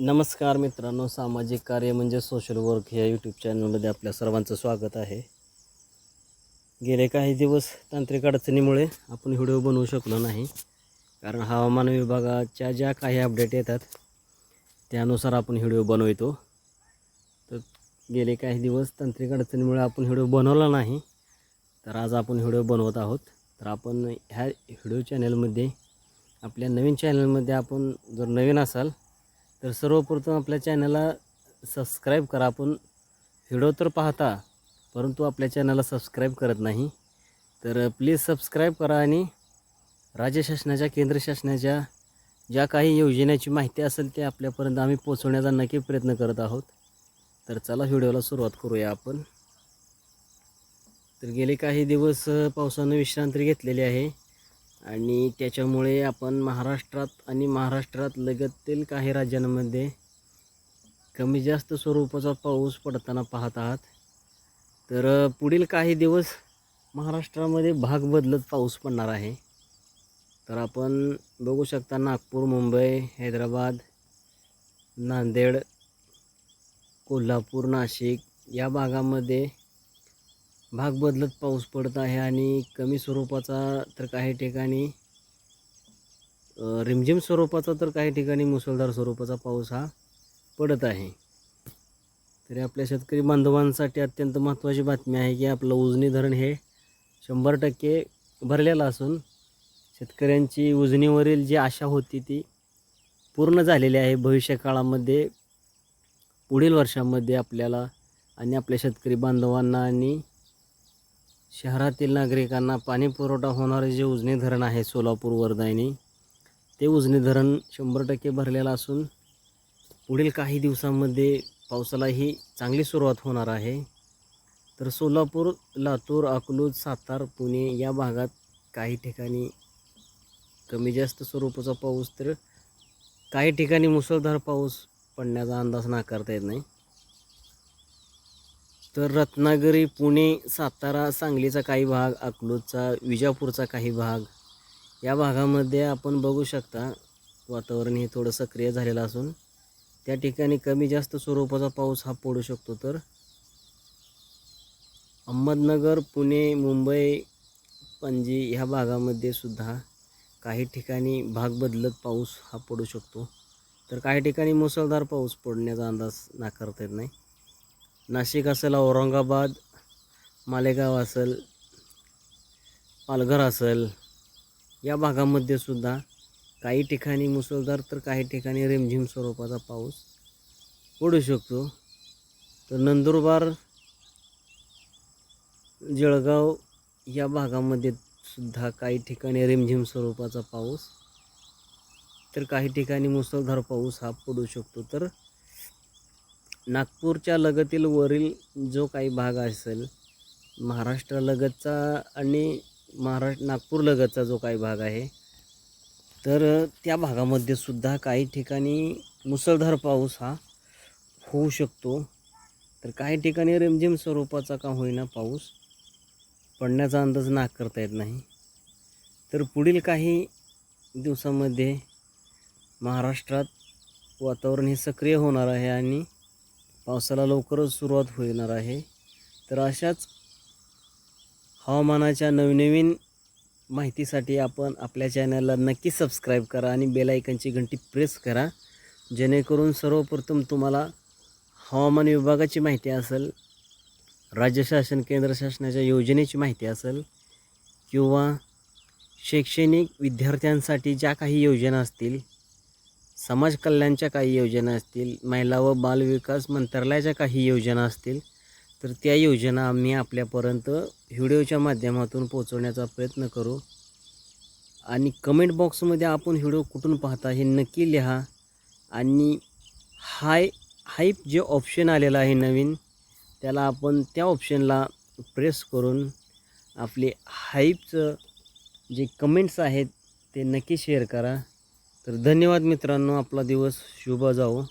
नमस्कार मित्रांनो सामाजिक कार्य म्हणजे सोशल वर्क ह्या यूट्यूब चॅनलमध्ये आपल्या सर्वांचं स्वागत आहे. गेले काही दिवस तांत्रिक अडचणीमुळे आपण व्हिडिओ बनवू शकलो नाही. कारण हवामान विभागाच्या ज्या काही अपडेट येतात त्यानुसार आपण व्हिडिओ बनवतो. तर गेले काही दिवस तांत्रिक अडचणीमुळे आपण व्हिडिओ बनवला नाही. तर आज आपण व्हिडिओ बनवत आहोत. तर आपण ह्या व्हिडिओ चॅनलमध्ये आपल्या नवीन चॅनलमध्ये आपण जर नवीन असाल तर सर्वप्रथम आपल्या चॅनलला सबस्क्राईब करा. आपण व्हिडिओ तर पाहता परंतु आपल्या चॅनलला सबस्क्राईब करत नाही. तर प्लीज सबस्क्राईब करा आणि राज्य शासनाच्या केंद्र शासनाच्या ज्या काही योजनेची माहिती असेल ते आपल्यापर्यंत आम्ही पोचवण्याचा नक्की प्रयत्न करत आहोत. तर चला व्हिडिओला सुरुवात करूया आपण. तर गेले काही दिवस पावसानं विश्रांती घेतलेली आहे. आणि त्याच्यामुळे आपण महाराष्ट्रात आणि महाराष्ट्रात लगतील काही राज्यांमध्ये कमी जास्त स्वरूपाचा पाऊस पडताना पाहत आहात. तर पुढील काही दिवस महाराष्ट्रामध्ये भाग बदलत पाऊस पडणार आहे. तर आपण बघू शकता नागपूर मुंबई हैदराबाद नांदेड कोल्हापूर नाशिक या भागामध्ये भाग बदलत पाऊस पडत आहे आणि कमी स्वरूपाचा तर काही ठिकाणी रिमझिम स्वरूपाचा तर काही ठिकाणी मुसळधार स्वरूपाचा पाऊस हा पडत आहे. तरी आपल्या शेतकरी बांधवांसाठी अत्यंत महत्त्वाची बातमी आहे की आपलं उजनी धरण हे शंभर टक्के भरलेलं असून शेतकऱ्यांची उजनीवरील जी आशा होती ती पूर्ण झालेली आहे. भविष्य काळामध्ये पुढील वर्षामध्ये आपल्याला आणि आपल्या शेतकरी बांधवांना आणि शहरातील नागरिकांना पाणी पुरवठा होणारे जे उजनी धरण आहे सोलापूर वर्धायनी ते उजनी धरण शंभर टक्के भरलेलं असून पुढील काही दिवसांमध्ये पावसालाही चांगली सुरुवात होणार आहे. तर सोलापूर लातूर अकलूज सातार पुणे या भागात काही ठिकाणी कमी जास्त स्वरूपाचा पाऊस तर काही ठिकाणी मुसळधार पाऊस पडण्याचा अंदाज नाकारता येत नाही. तर रत्नागिरी पुणे सातारा सांगलीचा काही भाग अकलूजचा विजापूरचा काही भाग या भागामध्ये आपण बघू शकता वातावरण हे थोडं सक्रिय झालेलं असून त्या ठिकाणी कमी जास्त स्वरूपाचा पाऊस हा पडू शकतो तर. अहमदनगर पुणे मुंबई पणजी ह्या भागामध्ये सुद्धा काही ठिकाणी भाग बदलत पाऊस हा पडू शकतो. तर काही ठिकाणी मुसळधार पाऊस पडण्याचा अंदाज नाकारता येत नाही. नाशिक असेल औरंगाबाद मालेगाव असेल पालघर असेल या भागामध्ये सुद्धा काही ठिकाणी मुसळधार तर काही ठिकाणी रिमझिम स्वरूपाचा पाऊस पडू शकतो. तर नंदुरबार जळगाव या भागामध्ये सुद्धा काही ठिकाणी रिमझिम स्वरूपाचा पाऊस तर काही ठिकाणी मुसळधार पाऊस हा पडू शकतो. तर नागपूरच्या लगतील वरील जो काही भाग असेल महाराष्ट्रालगतचा आणि महाराष्ट्र नागपूर लगतचा जो काही भाग आहे तर त्या भागामध्ये सुद्धा काही ठिकाणी मुसळधार पाऊस हा होऊ शकतो. तर काही ठिकाणी रिमझिम स्वरूपाचा का होईना पाऊस पडण्याचा अंदाज नाकारता येत नाही. तर पुढील काही दिवसामध्ये महाराष्ट्रात वातावरण हे सक्रिय होणार आहे आणि पावसाला लवकरच सुरुवात होणार आहे. तर अशाच हवामानाच्या नवनवीन माहितीसाठी आपण आपल्या चॅनलला नक्की सबस्क्राईब करा आणि बेलायकनची घंटी प्रेस करा. जेणेकरून सर्वप्रथम तुम्हाला हवामान विभागाची माहिती असेल राज्य शासन केंद्र शासनाच्या योजनेची माहिती असेल किंवा शैक्षणिक विद्यार्थ्यांसाठी ज्या काही योजना असतील समाज कल्याणच्या काही योजना असतील महिला व बालविकास मंत्रालयाच्या काही योजना असतील तर त्या योजना आम्ही आपल्यापर्यंत व्हिडिओच्या माध्यमातून पोचवण्याचा प्रयत्न करू. आणि कमेंट बॉक्समध्ये आपण व्हिडिओ कुठून पाहता हे नक्की लिहा. आणि हाय हाईप जे ऑप्शन आलेलं आहे नवीन त्याला आपण त्या ऑप्शनला प्रेस करून आपले हाईपचं जे कमेंट्स आहेत ते नक्की शेअर करा. तर धन्यवाद मित्रांनो आपला दिवस शुभ जावो.